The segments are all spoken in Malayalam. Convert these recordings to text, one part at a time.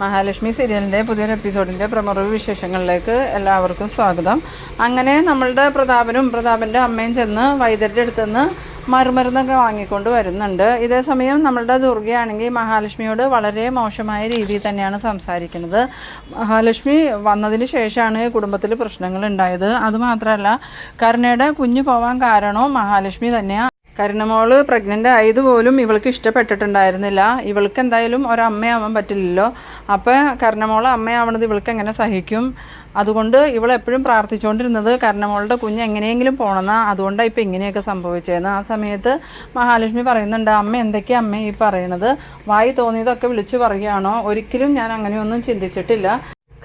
മഹാലക്ഷ്മി സീരിയലിന്റെ പുതിയൊരു എപ്പിസോഡിന്റെ പ്രമുഖ വിശേഷങ്ങളിലേക്ക് എല്ലാവർക്കും സ്വാഗതം. അങ്ങനെ നമ്മളുടെ പ്രതാപനും പ്രതാപന്റെ അമ്മയും ചെന്ന് വൈദ്യരുടെ അടുത്തുനിന്ന് മറുമരുന്നൊക്കെ വാങ്ങിക്കൊണ്ട് വരുന്നുണ്ട്. ഇതേ സമയം നമ്മളുടെ ദുർഗയാണെങ്കിൽ മഹാലക്ഷ്മിയോട് വളരെ മോശമായ രീതിയിൽ തന്നെയാണ് സംസാരിക്കുന്നത്. മഹാലക്ഷ്മി വന്നതിന് ശേഷമാണ് കുടുംബത്തിൽ പ്രശ്നങ്ങൾ ഉണ്ടായത്. അതുമാത്രമല്ല കരുണയുടെ കുഞ്ഞു പോവാൻ കാരണവും മഹാലക്ഷ്മി തന്നെയാണ് കരുണമോൾ പ്രഗ്നന്റ് ആയതുപോലും ഇവൾക്ക് ഇഷ്ടപ്പെട്ടിട്ടുണ്ടായിരുന്നില്ല. ഇവൾക്ക് എന്തായാലും ഒരമ്മയാവാൻ പറ്റില്ലല്ലോ. അപ്പോൾ കരുണമോൾ അമ്മയാവണത് ഇവൾക്ക് എങ്ങനെ സഹിക്കും? അതുകൊണ്ട് ഇവൾ എപ്പോഴും പ്രാർത്ഥിച്ചുകൊണ്ടിരുന്നത് കരുണമോളുടെ കുഞ്ഞ് എങ്ങനെയെങ്കിലും പോകണമെന്നാ അതുകൊണ്ടാണ് ഇപ്പോൾ ഇങ്ങനെയൊക്കെ സംഭവിച്ചതെന്ന് ആ സമയത്ത് മഹാലക്ഷ്മി പറയുന്നുണ്ട് അമ്മ എന്തൊക്കെയാണ് അമ്മ ഈ പറയണത് വായി തോന്നിയതൊക്കെ വിളിച്ചു പറയുകയാണോ? ഒരിക്കലും ഞാൻ അങ്ങനെയൊന്നും ചിന്തിച്ചിട്ടില്ല.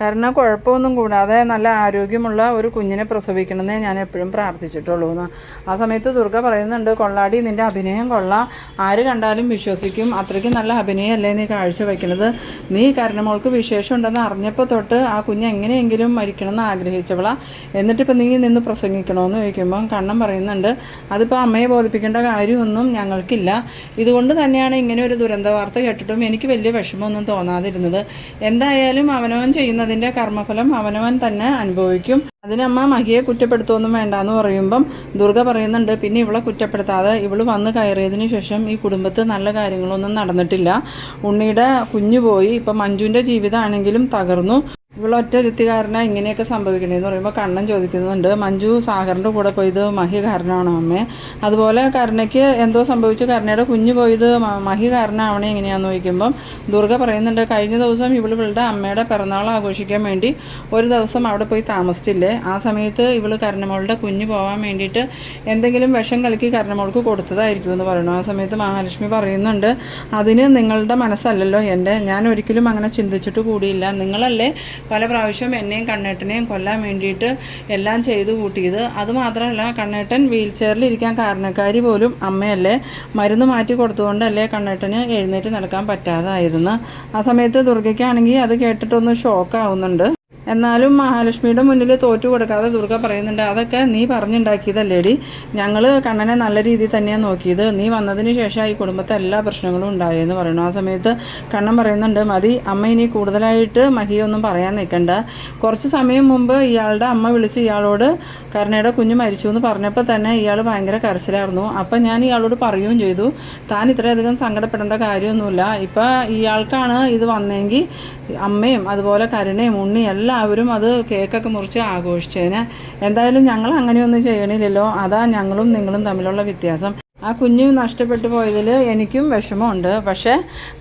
കാരണം കുഴപ്പമൊന്നും കൂടാതെ നല്ല ആരോഗ്യമുള്ള ഒരു കുഞ്ഞിനെ പ്രസവിക്കണമെന്നേ ഞാൻ എപ്പോഴും പ്രാർത്ഥിച്ചിട്ടുള്ളൂ എന്ന്. ആ സമയത്ത് ദുർഗ പറയുന്നുണ്ട് കൊള്ളാടി നിന്റെ അഭിനയം കൊള്ളാം. ആര് കണ്ടാലും വിശ്വസിക്കും. അത്രയ്ക്ക് നല്ല അഭിനയമല്ലേ നീ കാഴ്ച വയ്ക്കണത് നീ കരണമോൾക്ക് വിശേഷം ഉണ്ടെന്ന് അറിഞ്ഞപ്പോൾ തൊട്ട് ആ കുഞ്ഞ് എങ്ങനെയെങ്കിലും മരിക്കണമെന്ന് ആഗ്രഹിച്ചവളാ. എന്നിട്ടിപ്പോൾ നീ നിന്ന് പ്രസംഗിക്കണമെന്ന് ചോദിക്കുമ്പം കണ്ണം പറയുന്നുണ്ട് അതിപ്പോൾ അമ്മയെ ബോധിപ്പിക്കേണ്ട കാര്യമൊന്നും ഞങ്ങൾക്കില്ല. ഇതുകൊണ്ട് തന്നെയാണ് ഇങ്ങനെ ഒരു ദുരന്ത വാർത്ത കേട്ടിട്ടും എനിക്ക് വലിയ വിഷമമൊന്നും തോന്നാതിരുന്നത്. എന്തായാലും അവനവൻ ചെയ്യുന്നതിന്റെ കർമ്മഫലം അവനവൻ തന്നെ അനുഭവിക്കും. അതിനമ്മ മഹിയെ കുറ്റപ്പെടുത്തുമൊന്നും വേണ്ടാന്ന് പറയുമ്പം ദുർഗ പറയുന്നുണ്ട് പിന്നെ ഇവളെ കുറ്റപ്പെടുത്താതെ ഇവൾ വന്ന് കയറിയതിന് ശേഷം ഈ കുടുംബത്ത് നല്ല കാര്യങ്ങളൊന്നും നടന്നിട്ടില്ല. ഉണ്ണിയുടെ കുഞ്ഞു പോയി ഇപ്പം മഞ്ജുവിന്റെ ജീവിതമാണെങ്കിലും തകർന്നു. ഇവളൊറ്റ കാരണം ഇങ്ങനെയൊക്കെ സംഭവിക്കണേന്ന് പറയുമ്പോൾ കണ്ണൻ ചോദിക്കുന്നുണ്ട് മഞ്ജു സാഗറിന്റെ കൂടെ പോയത് മഹി കാരണമാണോ അമ്മേ? അതുപോലെ കരുണയ്ക്ക് എന്തോ സംഭവിച്ചു. കരുണയുടെ കുഞ്ഞു പോയത് മഹി കാരണമാവണേ എങ്ങനെയാണെന്ന് ചോദിക്കുമ്പം ദുർഗ പറയുന്നുണ്ട് കഴിഞ്ഞ ദിവസം ഇവൾ ഇവളുടെ അമ്മയുടെ പിറന്നാൾ ആഘോഷിക്കാൻ വേണ്ടി ഒരു ദിവസം അവിടെ പോയി താമസിച്ചില്ലേ? ആ സമയത്ത് ഇവൾ കരുണമോളുടെ കുഞ്ഞു പോകാൻ വേണ്ടിയിട്ട് എന്തെങ്കിലും വിഷം കലക്കി കരുണമോൾക്ക് കൊടുത്തതായിരിക്കും എന്ന് പറയണു ആ സമയത്ത് മഹാലക്ഷ്മി പറയുന്നുണ്ട് അതിന് നിങ്ങളുടെ മനസ്സല്ലല്ലോ എന്റെ ഞാൻ ഒരിക്കലും അങ്ങനെ ചിന്തിച്ചിട്ട് കൂടിയില്ല. നിങ്ങളല്ലേ പല പ്രാവശ്യം എന്നെയും കണ്ണേട്ടനെയും കൊല്ലാൻ വേണ്ടിയിട്ട് എല്ലാം ചെയ്തു കൂട്ടിയത്. അതുമാത്രമല്ല കണ്ണേട്ടൻ വീൽ ചെയറിൽ ഇരിക്കാൻ കാരണക്കാരി പോലും അമ്മയല്ലേ? മരുന്ന് മാറ്റി കൊടുത്തുകൊണ്ടല്ലേ കണ്ണേട്ടന് എഴുന്നേറ്റ് നടക്കാൻ പറ്റാതായിരുന്നു. ആ സമയത്ത് ദുർഗയ്ക്കാണെങ്കിൽ അത് കേട്ടിട്ടൊന്ന് ഷോക്കാവുന്നുണ്ട് എന്നാലും മഹാലക്ഷ്മിയുടെ മുന്നിൽ തോറ്റു കൊടുക്കാതെ ദുർഗ പറയുന്നുണ്ട് അതൊക്കെ നീ പറഞ്ഞുണ്ടാക്കിയതല്ലേടി? ഞങ്ങൾ കണ്ണനെ നല്ല രീതിയിൽ തന്നെയാണ് നോക്കിയത്. നീ വന്നതിന് ശേഷം ഈ കുടുംബത്തെ എല്ലാ പ്രശ്നങ്ങളും ഉണ്ടായെന്ന് പറയുന്നു. ആ സമയത്ത് കണ്ണൻ പറയുന്നുണ്ട് മതി അമ്മ ഇനി കൂടുതലായിട്ട് മഹിയൊന്നും പറയാൻ നിൽക്കണ്ട. കുറച്ച് സമയം മുമ്പ് ഇയാളുടെ അമ്മ വിളിച്ച് ഇയാളോട് കരുണയുടെ കുഞ്ഞ് മരിച്ചു എന്ന് പറഞ്ഞപ്പോൾ തന്നെ ഇയാൾ ഭയങ്കര കരച്ചിലായിരുന്നു. അപ്പം ഞാൻ ഇയാളോട് പറയുകയും ചെയ്തു താൻ ഇത്രയധികം സങ്കടപ്പെടേണ്ട കാര്യമൊന്നുമില്ല. ഇപ്പം ഇയാൾക്കാണ് ഇത് വന്നെങ്കിൽ അമ്മയും അതുപോലെ കരുണയും ഉണ്ണി എല്ലാവരും അത് കേക്കൊക്കെ മുറിച്ച് ആഘോഷിച്ചേനെ. എന്തായാലും ഞങ്ങൾ അങ്ങനെയൊന്നും ചെയ്യണില്ലല്ലോ. അതാ ഞങ്ങളും നിങ്ങളും തമ്മിലുള്ള വ്യത്യാസം. ആ കുഞ്ഞ് നഷ്ടപ്പെട്ടു പോയതിൽ എനിക്കും വിഷമമുണ്ട്. പക്ഷേ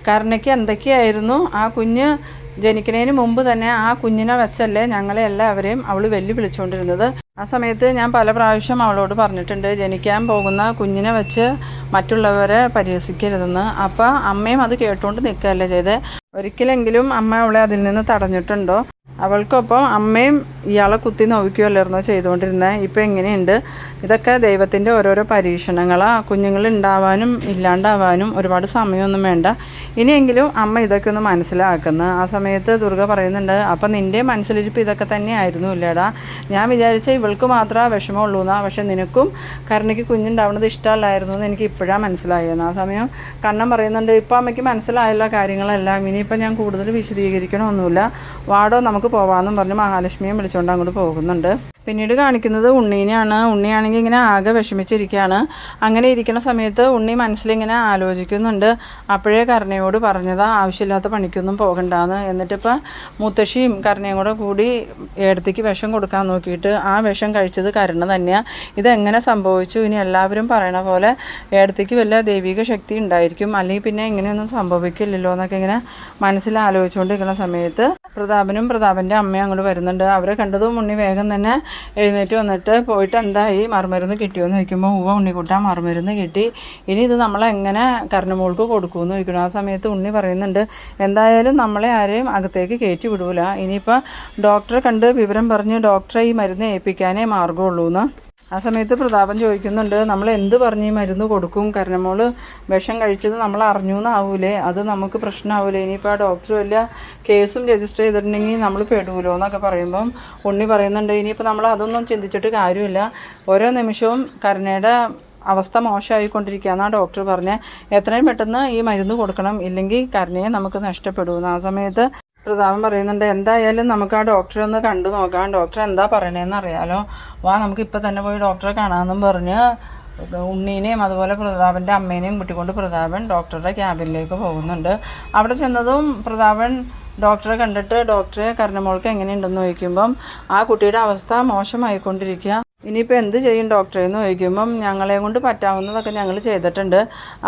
കരുണയ്ക്ക് എന്തൊക്കെയായിരുന്നു? ആ കുഞ്ഞ് ജനിക്കുന്നതിന് മുമ്പ് തന്നെ ആ കുഞ്ഞിനെ വെച്ചല്ലേ ഞങ്ങളെ എല്ലാവരെയും അവൾ വെല്ലു വിളിച്ചുകൊണ്ടിരുന്നത് ആ സമയത്ത് ഞാൻ പല പ്രാവശ്യം അവളോട് പറഞ്ഞിട്ടുണ്ട് ജനിക്കാൻ പോകുന്ന കുഞ്ഞിനെ വെച്ച് മറ്റുള്ളവരെ പരിഹസിക്കരുതെന്ന്. അപ്പം അമ്മയും അത് കേട്ടുകൊണ്ട് നിൽക്കുകയല്ലേ ചെയ്ത്. ഒരിക്കലെങ്കിലും അമ്മ അവളെ അതിൽ നിന്ന് തടഞ്ഞിട്ടുണ്ടോ? അവൾക്കൊപ്പം അമ്മയും ഇയാളെ കുത്തി നോവിക്കുകയല്ലായിരുന്നോ ചെയ്തുകൊണ്ടിരുന്നത് ഇപ്പം എങ്ങനെയുണ്ട്? ഇതൊക്കെ ദൈവത്തിന്റെ ഓരോരോ പരീക്ഷണങ്ങളാണ് കുഞ്ഞുങ്ങൾ ഉണ്ടാവാനും ഇല്ലാണ്ടാവാനും ഒരുപാട് സമയമൊന്നും വേണ്ട. ഇനിയെങ്കിലും അമ്മ ഇതൊക്കെ ഒന്ന് മനസ്സിലാക്കുന്നു. ആ സമയത്ത് ദുർഗ പറയുന്നുണ്ട് അപ്പം നിന്റെ മനസ്സിലിരിപ്പ് ഇതൊക്കെ തന്നെ ആയിരുന്നു ഇല്ലേടാ? ഞാൻ വിചാരിച്ച ഇവൾക്ക് മാത്രമേ വിഷമമുള്ളൂ എന്നാ. പക്ഷെ നിനക്കും കരുണയ്ക്ക് കുഞ്ഞുണ്ടാവുന്നത് ഇഷ്ടമല്ലായിരുന്നു എന്ന് എനിക്ക് ഇപ്പോഴാണ് മനസ്സിലായെന്ന്. ആ സമയം കണ്ണൻ പറയുന്നുണ്ട് ഇപ്പം അമ്മയ്ക്ക് മനസ്സിലായല്ലോ കാര്യങ്ങളെല്ലാം. ഇനിയിപ്പോൾ ഞാൻ കൂടുതൽ വിശദീകരിക്കണമൊന്നുമില്ല. വാടോ നമുക്ക് പോവാമെന്നും പറഞ്ഞ് മഹാലക്ഷ്മിയും വിളിച്ചുകൊണ്ട് അങ്ങോട്ട് പോകുന്നുണ്ട്. പിന്നീട് കാണിക്കുന്നത് ഉണ്ണീനെയാണ്. ഉണ്ണിയാണെങ്കിൽ ഇങ്ങനെ ആകെ വിഷമിച്ചിരിക്കുകയാണ്. അങ്ങനെ ഇരിക്കുന്ന സമയത്ത് ഉണ്ണി മനസ്സിലിങ്ങനെ ആലോചിക്കുന്നുണ്ട്. അപ്പോഴേ കരുണയോട് പറഞ്ഞതാ ആവശ്യമില്ലാത്ത പണിക്കൊന്നും പോകണ്ടാന്ന്. എന്നിട്ടിപ്പോൾ മുത്തശ്ശിയും കരുണയും കൂടെ കൂടി ഏടത്തേക്ക് വിഷം കൊടുക്കാൻ നോക്കിയിട്ട് ആ വിഷം കഴിച്ചത് കരുണ തന്നെയാണ് ഇതെങ്ങനെ സംഭവിച്ചു? ഇനി എല്ലാവരും പറയണ പോലെ ഏടത്തേക്ക് വല്ല ദൈവിക ശക്തി ഉണ്ടായിരിക്കും. അല്ലെങ്കിൽ പിന്നെ ഇങ്ങനെയൊന്നും സംഭവിക്കില്ലല്ലോ എന്നൊക്കെ ഇങ്ങനെ മനസ്സിൽ ആലോചിച്ചുകൊണ്ടിരിക്കുന്ന സമയത്ത് പ്രതാപനും പ്രതാപന്റെ അമ്മയും അങ്ങോട്ട് വരുന്നുണ്ട്. അവരെ കണ്ടതും ഉണ്ണി വേഗം തന്നെ എഴുന്നേറ്റ് വന്നിട്ട് പോയിട്ട് എന്തായി? മറുമരുന്ന് കിട്ടിയോന്ന് ചോദിക്കുമ്പോൾ ഉണ്ണി ഉണ്ണിക്കുട്ട മറുമരുന്ന് കിട്ടി. ഇനി ഇത് നമ്മളെങ്ങനെ കർണമോൾക്ക് കൊടുക്കുമെന്ന് ചോദിക്കണം. ആ സമയത്ത് ഉണ്ണി പറയുന്നുണ്ട് എന്തായാലും നമ്മളെ ആരെയും അകത്തേക്ക് കയറ്റി വിടൂല. ഇനിയിപ്പോൾ ഡോക്ടറെ കണ്ട് വിവരം പറഞ്ഞ് ഡോക്ടറെ ഈ മരുന്ന് ഏൽപ്പിക്കാനേ മാർഗമുള്ളൂ എന്ന് ആ സമയത്ത് പ്രതാപൻ ചോദിക്കുന്നുണ്ട് നമ്മൾ എന്ത് പറഞ്ഞ് ഈ മരുന്ന് കൊടുക്കും? കാരണം കരണമോൾ വിഷം കഴിച്ചത് നമ്മൾ അറിഞ്ഞു എന്നാവൂലേ അത് നമുക്ക് പ്രശ്നമാവൂലേ ഇനിയിപ്പോൾ ആ ഡോക്ടർ വല്ല കേസും രജിസ്റ്റർ ചെയ്തിട്ടുണ്ടെങ്കിൽ നമ്മൾ പെടുമല്ലോ എന്നൊക്കെ പറയുമ്പം ഉണ്ണി പറയുന്നുണ്ട് ഇനിയിപ്പോൾ നമ്മൾ അതൊന്നും ചിന്തിച്ചിട്ട് കാര്യമില്ല. ഓരോ നിമിഷവും കരുണയുടെ അവസ്ഥ മോശമായിക്കൊണ്ടിരിക്കുകയെന്നാണ് ഡോക്ടർ പറഞ്ഞത് എത്രയും പെട്ടെന്ന് ഈ മരുന്ന് കൊടുക്കണം. ഇല്ലെങ്കിൽ കരുണയെ നമുക്ക് നഷ്ടപ്പെടുമെന്ന് ആ സമയത്ത് പ്രതാപൻ പറയുന്നുണ്ട് എന്തായാലും നമുക്ക് ആ ഡോക്ടറെ ഒന്ന് കണ്ടു നോക്കാം. ഡോക്ടർ എന്താ പറയണേന്ന് അറിയാലോ. വാ നമുക്ക് ഇപ്പം തന്നെ പോയി ഡോക്ടറെ കാണാമെന്നും പറഞ്ഞ് ഉണ്ണീനെയും അതുപോലെ പ്രതാപന്റെ അമ്മേനെയും കൂട്ടിക്കൊണ്ട് പ്രതാപൻ ഡോക്ടറുടെ ക്യാബിനിലേക്ക് പോകുന്നുണ്ട്. അവിടെ ചെന്നതും പ്രതാപൻ ഡോക്ടറെ കണ്ടിട്ട് ഡോക്ടറെ കരണമോൾക്ക് എങ്ങനെയുണ്ടെന്ന് ചോദിക്കുമ്പം ആ കുട്ടിയുടെ അവസ്ഥ മോശമായിക്കൊണ്ടിരിക്കുക ഇനിയിപ്പോൾ എന്ത് ചെയ്യും ഡോക്ടറെ എന്ന് ചോദിക്കുമ്പം ഞങ്ങളെ കൊണ്ട് പറ്റാവുന്നതൊക്കെ ഞങ്ങൾ ചെയ്തിട്ടുണ്ട്.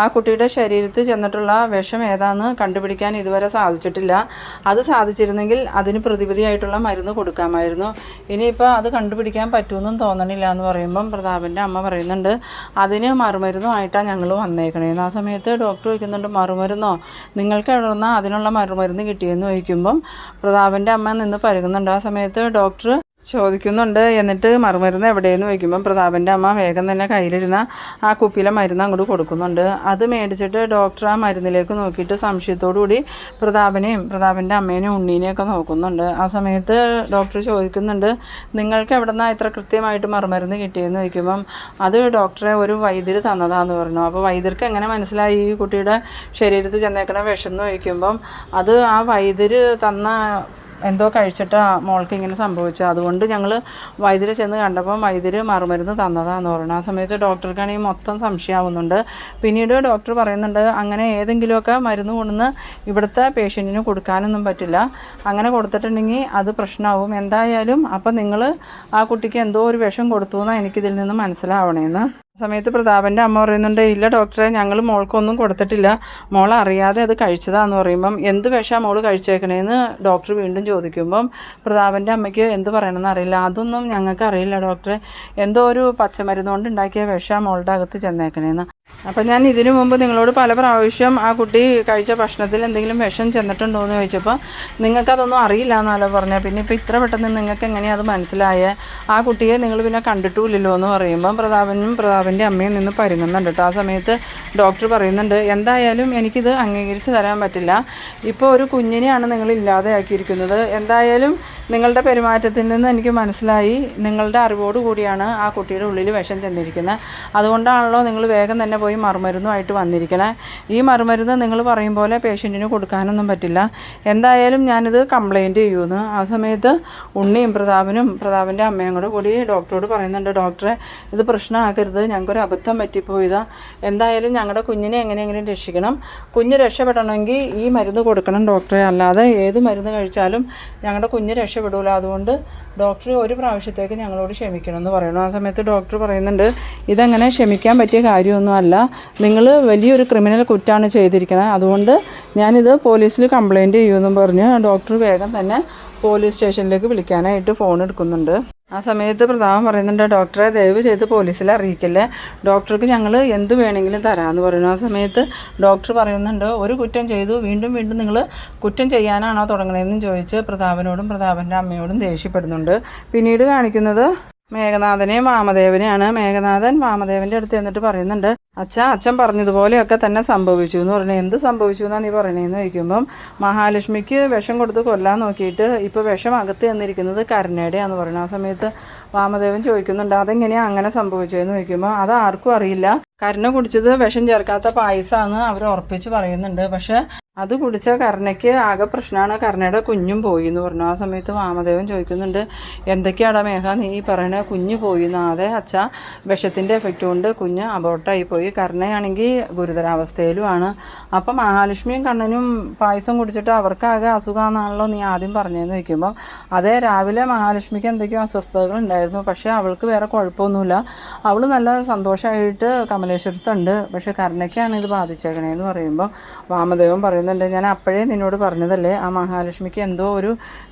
ആ കുട്ടിയുടെ ശരീരത്തിൽ ചെന്നിട്ടുള്ള വിഷം ഏതാന്ന് കണ്ടുപിടിക്കാൻ ഇതുവരെ സാധിച്ചിട്ടില്ല. അത് സാധിച്ചിരുന്നെങ്കിൽ അതിന് പ്രതിവിധിയായിട്ടുള്ള മരുന്ന് കൊടുക്കാമായിരുന്നു. ഇനിയിപ്പോൾ അത് കണ്ടുപിടിക്കാൻ പറ്റുമെന്നും തോന്നണില്ല എന്ന് പറയുമ്പം പ്രതാപന്റെ അമ്മ പറയുന്നുണ്ട് അതിന് മറുമരുന്നുമായിട്ടാണ് ഞങ്ങൾ വന്നേക്കണേന്ന് ആ സമയത്ത് ഡോക്ടർ ചോദിക്കുന്നുണ്ട് മറുമരുന്നോ? നിങ്ങൾക്ക് എവിടെന്നാൽ അതിനുള്ള മറുമരുന്ന് കിട്ടിയെന്ന് ചോദിക്കുമ്പം പ്രതാപന്റെ അമ്മ നിന്ന് പരുകുന്നുണ്ട്. ആ സമയത്ത് ഡോക്ടർ ചോദിക്കുന്നുണ്ട്. എന്നിട്ട് മറുമരുന്ന് എവിടെയെന്ന് ചോദിക്കുമ്പം പ്രതാപന്റെ അമ്മ വേഗം തന്നെ കയ്യിലിരുന്ന ആ കുപ്പിയിലെ മരുന്ന് അങ്ങോട്ട് കൊടുക്കുന്നുണ്ട്. അത് മേടിച്ചിട്ട് ഡോക്ടർ ആ മരുന്നിലേക്ക് നോക്കിയിട്ട് സംശയത്തോടു കൂടി പ്രതാപനെയും പ്രതാപന്റെ അമ്മേനെയും ഉണ്ണീനെയൊക്കെ നോക്കുന്നുണ്ട്. ആ സമയത്ത് ഡോക്ടർ ചോദിക്കുന്നുണ്ട് നിങ്ങൾക്ക് എവിടെ നിന്നാണ് ഇത്ര കൃത്യമായിട്ട് മറുമരുന്ന് കിട്ടിയെന്ന്? ചോദിക്കുമ്പം അത് ഡോക്ടറെ ഒരു വൈദ്യർ തന്നതാന്ന് പറഞ്ഞു. അപ്പോൾ വൈദ്യർക്ക് എങ്ങനെ മനസ്സിലായി ഈ കുട്ടിയുടെ ശരീരത്തിൽ ചെന്നേക്കണ വിഷം? എന്ന് ചോദിക്കുമ്പം അത് ആ വൈദ്യർ തന്ന എന്തോ കഴിച്ചിട്ട് മോൾക്ക് ഇങ്ങനെ സംഭവിച്ചു അതുകൊണ്ട് ഞങ്ങൾ വൈദ്യര് ചെന്ന് കണ്ടപ്പോൾ വൈദ്യര് മറുമരുന്ന് തന്നതാന്ന് പറഞ്ഞു. ആ സമയത്ത് ഡോക്ടർക്കാണെങ്കിൽ മൊത്തം സംശയമാവുന്നുണ്ട് പിന്നീട് ഡോക്ടർ പറയുന്നുണ്ട് അങ്ങനെ ഏതെങ്കിലുമൊക്കെ മരുന്ന് കൊണ്ടുവന്ന് ഇവിടുത്തെ പേഷ്യന്റിന് കൊടുക്കാനൊന്നും പറ്റില്ല. അങ്ങനെ കൊടുത്തിട്ടുണ്ടെങ്കിൽ അത് പ്രശ്നമാവും. എന്തായാലും അപ്പം നിങ്ങൾ ആ കുട്ടിക്ക് എന്തോ ഒരു വിഷം കൊടുത്തു എന്നാണ് എനിക്കിതിൽ നിന്ന് മനസ്സിലാവണേന്ന്. സമയത്ത് പ്രതാപന്റെ അമ്മ പറയുന്നുണ്ട് ഇല്ല ഡോക്ടറെ ഞങ്ങൾ മോൾക്കൊന്നും കൊടുത്തിട്ടില്ല. മോൾ അറിയാതെ അത് കഴിച്ചതാന്ന് പറയുമ്പം എന്ത് വിഷം മോൾ കഴിച്ചേക്കണേന്ന് ഡോക്ടർ വീണ്ടും ചോദിക്കുമ്പം പ്രതാപന്റെ അമ്മയ്ക്ക് എന്ത് പറയണമെന്ന് അറിയില്ല. അതൊന്നും ഞങ്ങൾക്ക് അറിയില്ല ഡോക്ടറെ. എന്തോ ഒരു പച്ചമരുന്ന് കൊണ്ട് ഉണ്ടാക്കിയ വിഷം മോളുടെ അകത്ത് ചെന്നേക്കണേന്ന്. അപ്പം ഞാൻ ഇതിനു മുമ്പ് നിങ്ങളോട് പല പ്രാവശ്യം ആ കുട്ടി കഴിച്ച ഭക്ഷണത്തിൽ എന്തെങ്കിലും വിഷം ചെന്നിട്ടുണ്ടോ എന്ന് ചോദിച്ചപ്പോൾ നിങ്ങൾക്കതൊന്നും അറിയില്ല എന്നാലോ പറഞ്ഞത് പിന്നെ ഇപ്പോൾ ഇത്ര പെട്ടെന്ന് നിങ്ങൾക്ക് എങ്ങനെയാണ് അത് മനസ്സിലായേ? ആ കുട്ടിയെ നിങ്ങൾ പിന്നെ കണ്ടിട്ടുമില്ലല്ലോ എന്ന് പറയുമ്പം പ്രതാപനും പ്രതാപന്റെ അമ്മയും നിന്ന് പരുങ്ങുന്നുണ്ട് കേട്ടോ. ആ സമയത്ത് ഡോക്ടർ പറയുന്നുണ്ട് എന്തായാലും എനിക്കിത് അംഗീകരിച്ച് തരാൻ പറ്റില്ല. ഇപ്പോൾ ഒരു കുഞ്ഞിനെയാണ് നിങ്ങൾ ഇല്ലാതെയാക്കിയിരിക്കുന്നത്. എന്തായാലും നിങ്ങളുടെ പെരുമാറ്റത്തിൽ നിന്ന് എനിക്ക് മനസ്സിലായി. നിങ്ങളുടെ അറിവോട് കൂടിയാണ് ആ കുട്ടിയുടെ ഉള്ളിൽ വിഷം ചെന്നിരിക്കുന്നത്. അതുകൊണ്ടാണല്ലോ നിങ്ങൾ വേഗം തന്നെ പോയി മറുമരുന്നുമായിട്ട് വന്നിരിക്കണേ. ഈ മറുമരുന്ന് നിങ്ങൾ പറയും പോലെ പേഷ്യന്റിന് കൊടുക്കാനൊന്നും പറ്റില്ല. എന്തായാലും ഞാനിത് കംപ്ലൈന്റ് ചെയ്യുമെന്ന് ആ സമയത്ത് ഉണ്ണിയും പ്രതാപനും പ്രതാപന്റെ അമ്മയും കൂടെ കൂടി ഡോക്ടറോട് പറയുന്നുണ്ട് ഡോക്ടറെ ഇത് പ്രശ്നമാക്കരുത്. ഞങ്ങൾക്കൊരു അബദ്ധം പറ്റിപ്പോയതാ. എന്തായാലും ഞങ്ങളുടെ കുഞ്ഞിനെ എങ്ങനെയെങ്കിലും രക്ഷിക്കണം. കുഞ്ഞ് രക്ഷപ്പെടണമെങ്കിൽ ഈ മരുന്ന് കൊടുക്കണം ഡോക്ടറെ. അല്ലാതെ ഏത് മരുന്ന് കഴിച്ചാലും ഞങ്ങളുടെ കുഞ്ഞ് രക്ഷപ്പെടില്ല അതുകൊണ്ട് ഡോക്ടർ ഒരു പ്രാവശ്യത്തേക്ക് ഞങ്ങളോട് ക്ഷമിക്കണം എന്ന് പറയണം ആ സമയത്ത് ഡോക്ടർ പറയുന്നുണ്ട് ഇതങ്ങനെ ക്ഷമിക്കാൻ പറ്റിയ കാര്യമൊന്നും അല്ല നിങ്ങൾ വലിയൊരു ക്രിമിനൽ കുറ്റമാണ് ചെയ്തിരിക്കുന്നത് അതുകൊണ്ട് ഞാനിത് പോലീസിൽ കംപ്ലയിന്റ് ചെയ്യുമെന്നും പറഞ്ഞ് ഡോക്ടർ വേഗം തന്നെ പോലീസ് സ്റ്റേഷനിലേക്ക് വിളിക്കാനായിട്ട് ഫോൺ എടുക്കുന്നുണ്ട്. ആ സമയത്ത് പ്രതാപം പറയുന്നുണ്ട് ഡോക്ടറെ ദയവ് ചെയ്ത് പോലീസിൽ അറിയിക്കല്ലേ. ഡോക്ടർക്ക് ഞങ്ങൾ എന്ത് വേണമെങ്കിലും തരാമെന്ന് പറയുന്നു. ആ സമയത്ത് ഡോക്ടർ പറയുന്നുണ്ട് ഒരു കുറ്റം ചെയ്തു വീണ്ടും വീണ്ടും നിങ്ങൾ കുറ്റം ചെയ്യാനാണോ തുടങ്ങണതെന്നും ചോദിച്ച് പ്രതാപനോടും പ്രതാപന്റെ അമ്മയോടും ദേഷ്യപ്പെടുന്നുണ്ട്. പിന്നീട് കാണിക്കുന്നത് മേഘനാഥനെയും വാമദേവനെയാണ്. മേഘനാഥൻ വാമദേവന്റെ അടുത്ത് എന്നിട്ട് പറയുന്നുണ്ട് അച്ഛ അച്ഛൻ പറഞ്ഞതുപോലെയൊക്കെ തന്നെ സംഭവിച്ചു. എന്ന് പറഞ്ഞു എന്ത് സംഭവിച്ചു എന്നാ നീ പറയണേന്ന് ചോദിക്കുമ്പം മഹാലക്ഷ്മിക്ക് വിഷം കൊടുത്ത് കൊല്ലാൻ നോക്കിയിട്ട് ഇപ്പോൾ വിഷം അകത്ത് തന്നിരിക്കുന്നത് കരുണയുടെയാന്ന് പറയുന്നത് ആ സമയത്ത് വാമദേവൻ ചോദിക്കുന്നുണ്ട് അതെങ്ങനെയാണ് അങ്ങനെ സംഭവിച്ചതെന്ന് ചോദിക്കുമ്പോൾ അത് ആർക്കും അറിയില്ല. കരുണ കുടിച്ചത് വിഷം ചേർക്കാത്ത പായസമാണ് അവർ ഉറപ്പിച്ച് പറയുന്നുണ്ട്. പക്ഷെ അത് കുടിച്ച കരുണയ്ക്ക് ആകെ പ്രശ്നമാണ് കരുണയുടെ കുഞ്ഞും പോയി എന്ന് പറഞ്ഞു. ആ സമയത്ത് വാമദേവൻ ചോദിക്കുന്നുണ്ട് എന്തൊക്കെയാടാ മേഘ നീ പറയണ കുഞ്ഞ് പോയി എന്നാതെ അച്ഛ വിഷത്തിന്റെ എഫക്റ്റ് കൊണ്ട് കുഞ്ഞ് അബോട്ടായി പോയി. കരുണയാണെങ്കിൽ ഗുരുതരാവസ്ഥയിലുമാണ് അപ്പം മഹാലക്ഷ്മിയും കണ്ണനും പായസം കുടിച്ചിട്ട് അവർക്കാകെ അസുഖമാണെന്നാണല്ലോ നീ ആദ്യം പറഞ്ഞതെന്ന് ചോദിക്കുമ്പോൾ അതേ രാവിലെ മഹാലക്ഷ്മിക്ക് എന്തൊക്കെയോ അസ്വസ്ഥതകൾ ഉണ്ടായിരുന്നു. പക്ഷേ അവൾക്ക് വേറെ കുഴപ്പമൊന്നുമില്ല. അവൾ നല്ല സന്തോഷമായിട്ട് കമലേശ്വരത്തുണ്ട് പക്ഷേ കരുണയ്ക്കാണ് ഇത് ബാധിച്ചേക്കണേന്ന് പറയുമ്പോൾ വാമദേവൻ പറയുന്നുണ്ട് ഞാൻ അപ്പോഴേ നിന്നോട് പറഞ്ഞതല്ലേ ആ മഹാലക്ഷ്മിക്ക് എന്തോ ഒരു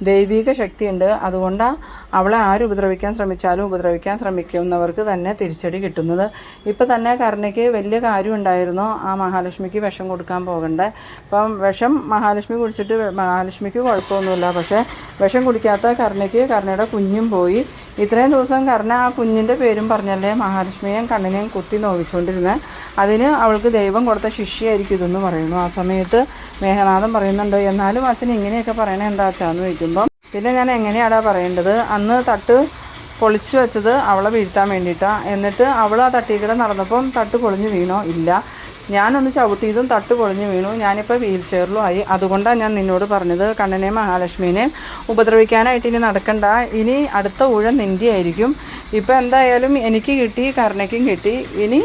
ദൈവിക ശക്തിയുണ്ട്. അതുകൊണ്ടാണ് അവളെ ആര് ഉപദ്രവിക്കാൻ ശ്രമിച്ചാലും ഉപദ്രവിക്കാൻ ശ്രമിക്കുന്നവർക്ക് തന്നെ തിരിച്ചടി കിട്ടുന്നത്. ഇപ്പം തന്നെ കരുണയ്ക്ക് വലിയ കാര്യം ഉണ്ടായിരുന്നു ആ മഹാലക്ഷ്മിക്ക് വിഷം കൊടുക്കാൻ പോകണ്ടേ. അപ്പം വിഷം മഹാലക്ഷ്മി കുടിച്ചിട്ട് മഹാലക്ഷ്മിക്ക് കുഴപ്പമൊന്നുമില്ല. പക്ഷേ വിഷം കുടിക്കാത്ത കരുണയ്ക്ക് കരുണയുടെ കുഞ്ഞും പോയി. ഇത്രയും ദിവസം കർണ ആ കുഞ്ഞിന്റെ പേരും പറഞ്ഞല്ലേ മഹാലക്ഷ്മിയും കണ്ണിനെയും കുത്തി നോവിച്ചുകൊണ്ടിരുന്നത് അതിന് അവൾക്ക് ദൈവം കൊടുത്ത ശിഷ്യയായിരിക്കും ഇതെന്ന് പറയുന്നു. ആ സമയത്ത് മേഘനാഥൻ പറയുന്നുണ്ടോ എന്നാലും അച്ഛൻ ഇങ്ങനെയൊക്കെ പറയണേ എന്താ അച്ഛാന്ന് ചോദിക്കുമ്പം പിന്നെ ഞാൻ എങ്ങനെയാടാ പറയേണ്ടത്? അന്ന് തട്ട് പൊളിച്ചു വെച്ചത് അവളെ വീഴ്ത്താൻ വേണ്ടിയിട്ടാണ് എന്നിട്ട് അവൾ ആ തട്ടിക്കൂടെ നടന്നപ്പം തട്ട് പൊളിഞ്ഞു വീണോ? ഇല്ല. ഞാനൊന്ന് ചവിട്ടിയതും തട്ട് പൊളിഞ്ഞു വീണു. ഞാനിപ്പോൾ വീൽ ചെയറിലും ആയി അതുകൊണ്ടാണ് ഞാൻ നിന്നോട് പറഞ്ഞത്. കണ്ണനെ മഹാലക്ഷ്മീനെ ഉപദ്രവിക്കാനായിട്ട് ഇനി നടക്കണ്ട. ഇനി അടുത്ത ഊഴം നിന്റെ ആയിരിക്കും ഇപ്പം എന്തായാലും എനിക്ക് കിട്ടി കരുണയ്ക്കും കിട്ടി. ഇനി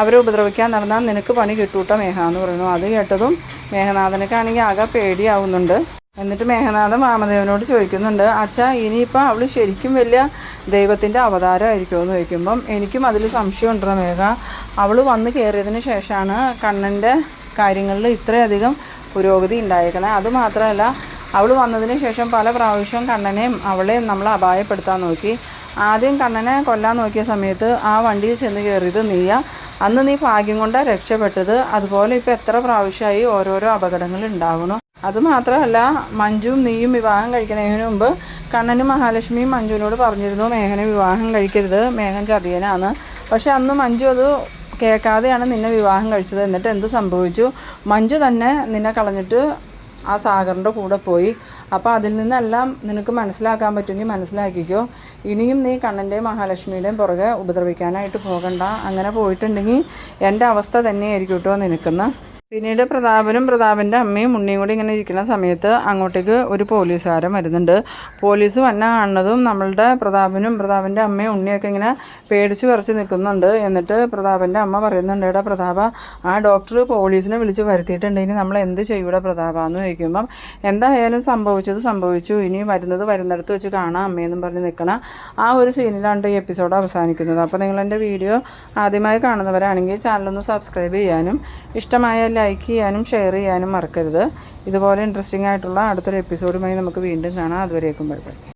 അവരെ ഉപദ്രവിക്കാൻ നടന്നാൽ നിനക്ക് പണി കിട്ടൂട്ടോ മേഘ എന്ന് പറയുന്നു. അത് കേട്ടതും മേഘനാഥനക്കാണെങ്കിൽ ആകെ പേടിയാവുന്നുണ്ട്. എന്നിട്ട് മേഘനാഥൻ വാമദേവനോട് ചോദിക്കുന്നുണ്ട് അച്ഛാ ഇനിയിപ്പോൾ അവൾ ശരിക്കും വലിയ ദൈവത്തിന്റെ അവതാരമായിരിക്കുമോ? എന്ന് ചോദിക്കുമ്പം എനിക്കും അതിൽ സംശയമുണ്ടോ മേഘ അവൾ വന്ന് കയറിയതിന് ശേഷമാണ് കണ്ണന്റെ കാര്യങ്ങളിൽ ഇത്രയധികം പുരോഗതി ഉണ്ടായേക്കണേ. അതുമാത്രമല്ല അവൾ വന്നതിന് ശേഷം പല പ്രാവശ്യം കണ്ണനെയും അവളെയും നമ്മൾ അപായപ്പെടുത്താൻ നോക്കി. ആദ്യം കണ്ണനെ കൊല്ലാൻ നോക്കിയ സമയത്ത് ആ വണ്ടിയിൽ ചെന്ന് കയറിയത് നീയ. അന്ന് നീ ഭാഗ്യം കൊണ്ടാണ് രക്ഷപ്പെട്ടത്. അതുപോലെ ഇപ്പോൾ എത്ര പ്രാവശ്യമായി ഓരോരോ അപകടങ്ങൾ ഉണ്ടാവണം അതുമാത്രമല്ല മഞ്ജുവും നീയും വിവാഹം കഴിക്കുന്നതിന് മുമ്പ് കണ്ണനും മഹാലക്ഷ്മിയും മഞ്ജുവിനോട് പറഞ്ഞിരുന്നു മേഘനെ വിവാഹം കഴിക്കരുത്. മേഘൻ ചതിയനാണ്. പക്ഷെ അന്ന് മഞ്ജു അത് കേൾക്കാതെയാണ് നിന്നെ വിവാഹം കഴിച്ചത്. എന്നിട്ട് എന്ത് സംഭവിച്ചു? മഞ്ജു തന്നെ നിന്നെ കളഞ്ഞിട്ട് ആ സാഗറിന്റെ കൂടെ പോയി. അപ്പോൾ അതിൽ നിന്നെല്ലാം നിനക്ക് മനസ്സിലാക്കാൻ പറ്റുമെങ്കിൽ മനസ്സിലാക്കിക്കോ. ഇനിയും നീ കണ്ണന്റെയും മഹാലക്ഷ്മിയുടെയും പുറകെ ഉപദ്രവിക്കാനായിട്ട് പോകണ്ട. അങ്ങനെ പോയിട്ടുണ്ടെങ്കിൽ എന്റെ അവസ്ഥ തന്നെയായിരിക്കും കേട്ടോ നിനക്കുന്ന. പിന്നീട് പ്രതാപനും പ്രതാപന്റെ അമ്മയും ഉണ്ണിയും കൂടി ഇങ്ങനെ ഇരിക്കുന്ന സമയത്ത് അങ്ങോട്ടേക്ക് ഒരു പോലീസുകാരൻ വരുന്നുണ്ട്. പോലീസ് വന്ന കാണുന്നതും നമ്മളുടെ പ്രതാപനും പ്രതാപന്റെ അമ്മയും ഉണ്ണിയൊക്കെ ഇങ്ങനെ പേടിച്ച് പറിച്ച് നിൽക്കുന്നുണ്ട്. എന്നിട്ട് പ്രതാപന്റെ അമ്മ പറയുന്നുണ്ട് എടാ പ്രതാപ ആ ഡോക്ടർ പോലീസിനെ വിളിച്ച് വരുത്തിയിട്ടുണ്ട്. ഇനി നമ്മൾ എന്ത് ചെയ്യൂടെ പ്രതാപ എന്ന് ചോദിക്കുമ്പം എന്തായാലും സംഭവിച്ചത് സംഭവിച്ചു. ഇനി വരുന്നത് വരുന്നിടത്ത് വെച്ച് കാണാം അമ്മയെന്നും പറഞ്ഞ് നിൽക്കണം ആ ഒരു സീനിലാണ് ഈ എപ്പിസോഡ് അവസാനിക്കുന്നത്. അപ്പോൾ നിങ്ങളെന്റെ വീഡിയോ ആദ്യമായി കാണുന്നവരാണെങ്കിൽ ചാനലൊന്ന് സബ്സ്ക്രൈബ് ചെയ്യാനും ഇഷ്ടമായ ലൈക്ക് ചെയ്യാനും ഷെയർ ചെയ്യാനും മറക്കരുത്. ഇതുപോലെ ഇൻട്രസ്റ്റിംഗ് ആയിട്ടുള്ള അടുത്തൊരു എപ്പിസോഡുമായി നമുക്ക് വീണ്ടും കാണാം. അതുവരേക്കും ബൈ.